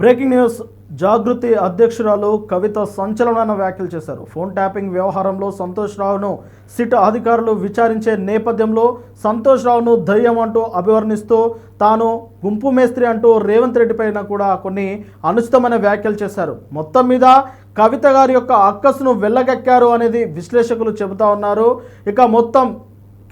Breaking news. జాగృతి అధ్యక్షురాలు కవిత సంచలనమైన వ్యాఖ్యలు చేశారు. ఫోన్ ట్యాపింగ్ వ్యవహారంలో సంతోష్ రావును సిట్ అధికారులు విచారించే నేపథ్యంలో సంతోష్ రావును ధైర్యం అంటూ అభివర్ణిస్తూ తాను గుంపు మేస్త్రి అంటూ రేవంత్ రెడ్డి పైన కూడా కొన్ని అనుచితమైన వ్యాఖ్యలు చేశారు. మొత్తం మీద కవిత గారి యొక్క అక్కసును వెళ్ళగక్కారు అనేది విశ్లేషకులు చెబుతా ఉన్నారు. ఇక మొత్తం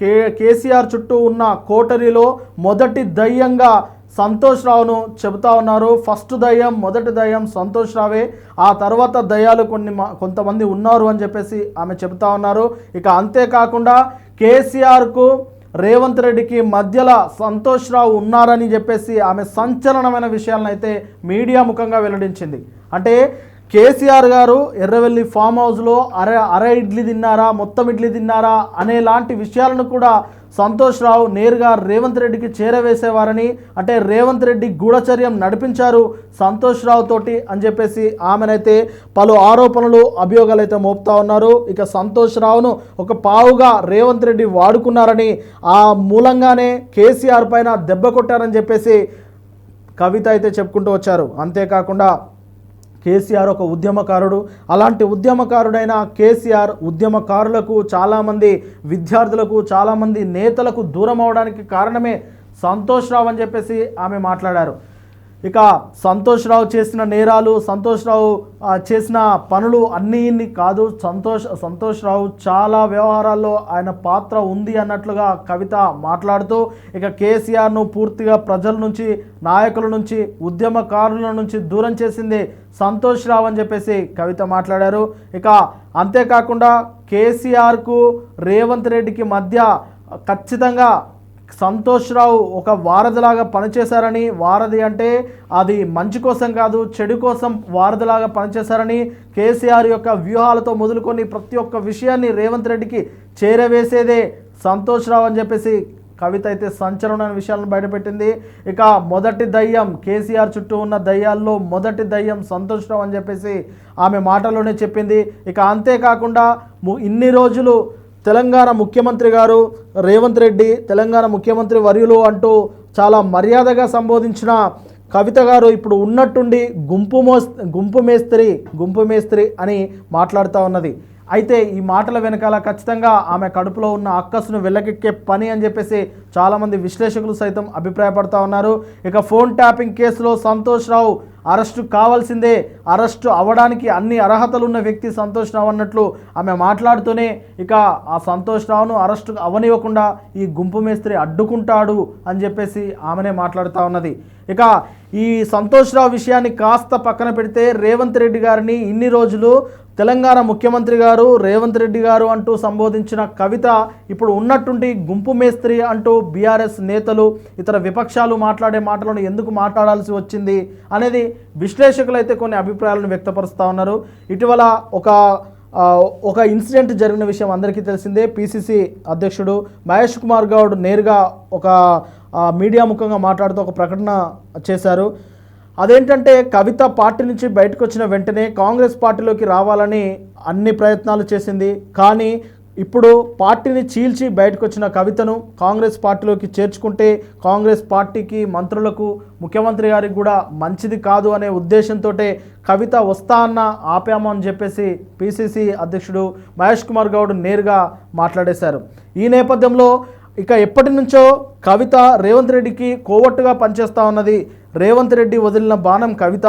కే కేసీఆర్ చుట్టూ ఉన్న కోటరీలో మొదటి దయ్యంగా సంతోష్ రావును చెబుతా ఉన్నారు. ఫస్ట్ దయ్యం మొదటి దయ్యం సంతోష్ రావే. ఆ తర్వాత దయ్యాలు కొన్ని మ- కొంతమంది ఉన్నారు అని చెప్పేసి ఆమె చెబుతా ఉన్నారు. ఇక అంతేకాకుండా కేసీఆర్కు రేవంత్ రెడ్డికి మధ్యలో సంతోష్ రావు ఉన్నారని చెప్పేసి ఆమె సంచలనమైన విషయాలను అయితే మీడియా ముఖంగా వెల్లడించింది. అంటే కేసీఆర్ గారు ఎర్రవెల్లి ఫామ్ హౌస్లో అర అర ఇడ్లీ తిన్నారా మొత్తం ఇడ్లీ తిన్నారా అనేలాంటి విషయాలను కూడా సంతోష్ రావు నేరుగా రేవంత్ రెడ్డికి చేరవేసేవారని అంటే రేవంత్ రెడ్డి గూఢచర్యం నడిపించారు సంతోష్ రావు తోటి అని చెప్పేసి ఆమెనైతే పలు ఆరోపణలు అభియోగాలు అయితే మోపుతా ఉన్నారు. ఇక సంతోష్ రావును ఒక పావుగా రేవంత్ రెడ్డి వాడుకున్నారని ఆ మూలంగానే కేసీఆర్ పైన దెబ్బ కొట్టారని చెప్పేసి కవిత అయితే చెప్పుకుంటూ వచ్చారు. అంతేకాకుండా కేసీఆర్ ఒక ఉద్యమకారుడు. అలాంటి ఉద్యమకారుడైన కేసీఆర్ ఉద్యమకారులకు చాలామంది విద్యార్థులకు చాలామంది నేతలకు దూరం అవడానికి కారణమే సంతోష్ రావు అని చెప్పేసి ఆమె మాట్లాడారు. ఇక సంతోష్ రావు చేసిన నేరాలు సంతోష్ రావు చేసిన పనులు అన్నీ ఇన్ని కాదు. సంతోష్ సంతోష్ రావు చాలా వ్యవహారాల్లో ఆయన పాత్ర ఉంది అన్నట్లుగా కవిత మాట్లాడుతూ ఇక కేసీఆర్ను పూర్తిగా ప్రజల నుంచి నాయకుల నుంచి ఉద్యమకారుల నుంచి దూరం చేసింది సంతోష్ రావు అని చెప్పేసి కవిత మాట్లాడారు. ఇక అంతేకాకుండా కేసీఆర్కు రేవంత్ రెడ్డికి మధ్య ఖచ్చితంగా సంతోష్ రావు ఒక వారధిలాగా పనిచేశారని వారధి అంటే అది మంచి కోసం కాదు చెడు కోసం వారధిలాగా పనిచేశారని కేసీఆర్ యొక్క వ్యూహాలతో మొదలుకొని ప్రతి ఒక్క విషయాన్ని రేవంత్ రెడ్డికి చేరవేసేదే సంతోష్ రావు అని చెప్పేసి కవిత అయితే సంచలనమైన విషయాలను బయటపెట్టింది. ఇక మొదటి దయ్యం కేసీఆర్ చుట్టూ ఉన్న దయ్యాల్లో మొదటి దయ్యం సంతోష్ రావు అని చెప్పేసి ఆమె మాటలోనే చెప్పింది. ఇక అంతేకాకుండా ఇన్ని రోజులు తెలంగాణ ముఖ్యమంత్రి గారు రేవంత్ రెడ్డి తెలంగాణ ముఖ్యమంత్రి వర్యులు అంటూ చాలా మర్యాదగా సంబోధించిన కవిత గారు ఇప్పుడు ఉన్నట్టుండి గుంపు మోస్ గుంపు మేస్త్రి గుంపు మేస్త్రి అని మాట్లాడుతూ ఉన్నది. అయితే ఈ మాటల వెనకాల ఖచ్చితంగా ఆమె కడుపులో ఉన్న అక్కస్ను వెళ్ళకెక్కే పని అని చెప్పేసి చాలామంది విశ్లేషకులు సైతం అభిప్రాయపడతా ఉన్నారు. ఇక ఫోన్ ట్యాపింగ్ కేసులో సంతోష్ రావు అరెస్టు కావాల్సిందే. అరెస్టు అవ్వడానికి అన్ని అర్హతలు ఉన్న వ్యక్తి సంతోష్ రావు అన్నట్లు ఆమె మాట్లాడుతూనే ఇక ఆ సంతోష్ రావును అరెస్టు అవనివ్వకుండా ఈ గుంపు మేస్త్రి అడ్డుకుంటాడు అని చెప్పేసి ఆమెనే మాట్లాడుతూ ఉన్నది. ఇక ఈ సంతోష్ రావు విషయాన్ని కాస్త పక్కన పెడితే రేవంత్ రెడ్డి గారిని ఇన్ని రోజులు తెలంగాణ ముఖ్యమంత్రి గారు రేవంత్ రెడ్డి గారు అంటూ సంబోధించిన కవిత ఇప్పుడు ఉన్నట్టుండి గుంపు మేస్త్రి అంటూ బీఆర్ఎస్ నేతలు ఇతర విపక్షాలు మాట్లాడే మాటలను ఎందుకు మాట్లాడాల్సి వచ్చింది అనేది విశ్లేషకులు అయితే కొన్ని అభిప్రాయాలను వ్యక్తపరుస్తూ ఉన్నారు. ఇటీవల ఒక ఒక ఇన్సిడెంట్ జరిగిన విషయం అందరికీ తెలిసిందే. పిసిసి అధ్యక్షుడు మహేష్ కుమార్ గౌడ్ నేరుగా ఒక మీడియా ముఖంగా మాట్లాడుతూ ఒక ప్రకటన చేశారు. అదేంటంటే కవిత పార్టీ నుంచి బయటకు వచ్చిన వెంటనే కాంగ్రెస్ పార్టీలోకి రావాలని అన్ని ప్రయత్నాలు చేసింది. కానీ ఇప్పుడు పార్టీని చీల్చి బయటకు వచ్చిన కవితను కాంగ్రెస్ పార్టీలోకి చేర్చుకుంటే కాంగ్రెస్ పార్టీకి మంత్రులకు ముఖ్యమంత్రి గారికి కూడా మంచిది కాదు అనే ఉద్దేశంతో కవిత వస్తా అన్న ఆపాము అని చెప్పేసి పిసిసి అధ్యక్షుడు మహేష్ కుమార్ గౌడ్ నేరుగా మాట్లాడేశారు. ఈ నేపథ్యంలో ఇక ఎప్పటి నుంచో కవిత రేవంత్ రెడ్డికి కోవట్టుగా పనిచేస్తూ ఉన్నది. రేవంత్ రెడ్డి వదిలిన బాణం కవిత.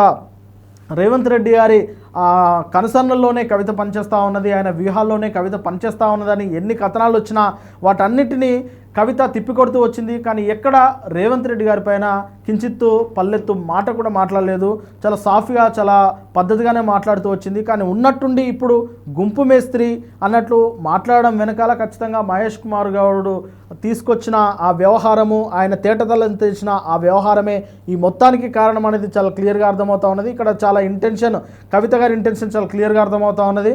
రేవంత్ రెడ్డి గారి ఆ, కనసన్నల్లోనే కవిత పనిచేస్తూ ఉన్నది ఆయన వ్యూహాల్లోనే కవిత పనిచేస్తూ ఉన్నదని ఎన్ని కథనాలు వచ్చినా వాటన్నిటినీ కవిత తిప్పికొడుతూ వచ్చింది. కానీ ఎక్కడ రేవంత్ రెడ్డి గారి పైన కించిత్తు పల్లెత్తు మాట కూడా మాట్లాడలేదు. చాలా సాఫ్గా చాలా పద్ధతిగానే మాట్లాడుతూ వచ్చింది. కానీ ఉన్నట్టుండి ఇప్పుడు గుంపు మేస్త్రి అన్నట్లు మాట్లాడడం వెనకాల ఖచ్చితంగా మహేష్ కుమార్ గౌడు తీసుకొచ్చిన ఆ వ్యవహారము ఆయన తేటతల్లని తెచ్చిన ఆ వ్యవహారమే ఈ మొత్తానికి కారణం అనేది చాలా క్లియర్గా అర్థమవుతా ఉన్నది. ఇక్కడ చాలా ఇంటెన్షన్ కవిత గారి ఇంటెన్షన్ చాలా క్లియర్గా అర్థమవుతా ఉన్నది.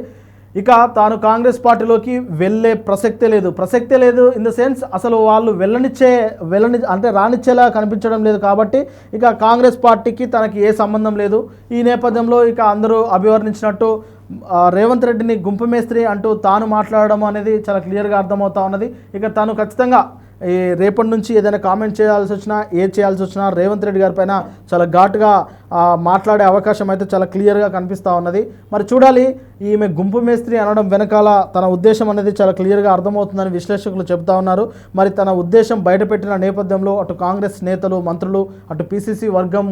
ఇక తాను కాంగ్రెస్ పార్టీలోకి వెళ్ళే ప్రసక్తే లేదు. ప్రసక్తే లేదు ఇన్ ద సెన్స్ అసలు వాళ్ళు వెళ్ళనిచ్చే వెళ్ళని అంటే రానిచ్చేలా కనిపించడం లేదు కాబట్టి ఇక కాంగ్రెస్ పార్టీకి తనకి ఏ సంబంధం లేదు. ఈ నేపథ్యంలో ఇక అందరూ అభివర్ణించినట్టు రేవంత్ రెడ్డిని గుంపు మేస్త్రి అంటూ తాను మాట్లాడడం అనేది చాలా క్లియర్గా అర్థమవుతా ఉన్నది. ఇక తాను ఖచ్చితంగా ఈ రేపటి నుంచి ఏదైనా కామెంట్ చేయాల్సి వచ్చినా ఏ చేయాల్సి వచ్చినా రేవంత్ రెడ్డి గారి పైన చాలా ఘాటుగా మాట్లాడే అవకాశం అయితే చాలా క్లియర్గా కనిపిస్తూ ఉన్నది. మరి చూడాలి ఈమె గుంపు మేస్త్రి అనడం వెనకాల తన ఉద్దేశం అనేది చాలా క్లియర్గా అర్థమవుతుందని విశ్లేషకులు చెబుతా ఉన్నారు. మరి తన ఉద్దేశం బయటపెట్టిన నేపథ్యంలో అటు కాంగ్రెస్ నేతలు మంత్రులు అటు పిసిసి వర్గం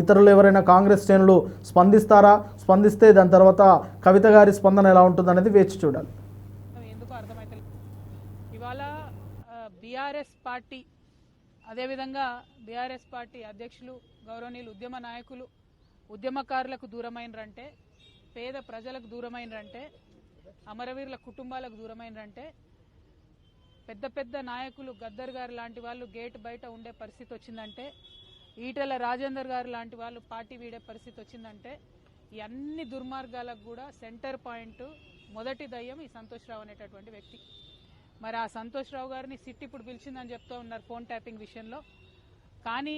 ఇతరులు ఎవరైనా కాంగ్రెస్ శ్రేణులు స్పందిస్తారా? స్పందిస్తే దాని తర్వాత కవిత గారి స్పందన ఎలా ఉంటుందనేది వేచి చూడాలి ఎందుకు అర్థమైతలేదు ఇవాళ బీఆర్ఎస్ పార్టీ అదేవిధంగా బీఆర్ఎస్ పార్టీ అధ్యక్షులు గౌరవనీయులు ఉద్యమ నాయకులు ఉద్యమకారులకు దూరమైనరంటే పేద ప్రజలకు దూరమైనరంటే అమరవీరుల కుటుంబాలకు దూరమైనరంటే పెద్ద పెద్ద నాయకులు గద్దర్ గారు లాంటి వాళ్ళు గేట్ బయట ఉండే పరిస్థితి వచ్చిందంటే ఈటల రాజేందర్ గారు లాంటి వాళ్ళు పార్టీ వీడే పరిస్థితి వచ్చిందంటే ఈ అన్ని దుర్మార్గాలకు కూడా సెంటర్ పాయింట్ మొదటి దయ్యం ఈ సంతోష్ రావు అనేటటువంటి వ్యక్తి. మరి ఆ సంతోష్ రావు గారిని సిట్ ఇప్పుడు పిలిచిందని చెప్తూ ఉన్నారు ఫోన్ ట్యాపింగ్ విషయంలో. కానీ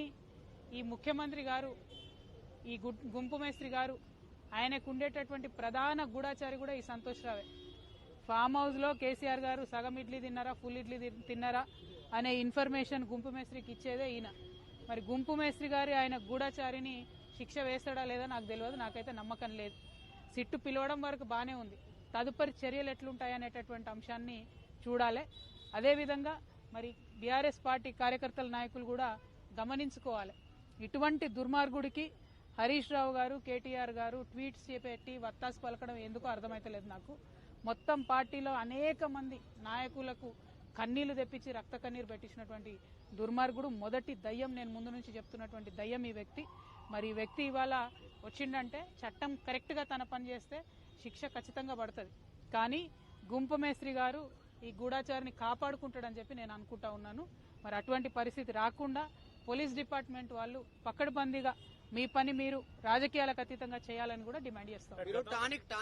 ఈ ముఖ్యమంత్రి గారు ఈ గుంపు మేస్త్రి గారు ఆయనకు ఉండేటటువంటి ప్రధాన గూఢాచారి కూడా ఈ సంతోష్ రావే. ఫామ్ హౌస్లో కేసీఆర్ గారు సగం ఇడ్లీ తిన్నారా ఫుల్ ఇడ్లీ తిన్నారా అనే ఇన్ఫర్మేషన్ గుంపు మేస్త్రికి ఇచ్చేదే ఈయన. మరి గుంపు మేస్త్రి గారి ఆయన గూఢాచారిని శిక్ష వేస్తాడా లేదా నాకు తెలియదు నాకైతే నమ్మకం లేదు. సిట్టు పిలవడం వరకు బాగానే ఉంది. తదుపరి చర్యలు ఎట్లుంటాయి అనేటటువంటి అంశాన్ని చూడాలి. అదేవిధంగా మరి బీఆర్ఎస్ పార్టీ కార్యకర్తల నాయకులు కూడా గమనించుకోవాలి. ఇటువంటి దుర్మార్గుడికి హరీష్ రావు గారు కేటీఆర్ గారు ట్వీట్స్ చేపెట్టి వత్తాసు పలకడం ఎందుకు అర్థమైతలేదు నాకు. మొత్తం పార్టీలో అనేక మంది నాయకులకు కన్నీళ్ళు తెప్పించి రక్త కన్నీరు పెట్టించినటువంటి దుర్మార్గుడు మొదటి దయ్యం నేను ముందు నుంచి చెప్తున్నటువంటి దయ్యం ఈ వ్యక్తి. మరి ఈ వ్యక్తి ఇవాళ వచ్చిండంటే చట్టం కరెక్ట్గా తన పని చేస్తే శిక్ష ఖచ్చితంగా పడుతుంది. కానీ గుంపు మేస్త్రి గారు ఈ గూఢాచారిని కాపాడుకుంటాడని చెప్పి నేను అనుకుంటా ఉన్నాను. మరి అటువంటి పరిస్థితి రాకుండా పోలీస్ డిపార్ట్మెంట్ వాళ్ళు పక్కడబందీగా మీ పని మీరు రాజకీయాలకు అతీతంగా చేయాలని కూడా డిమాండ్ చేస్తాం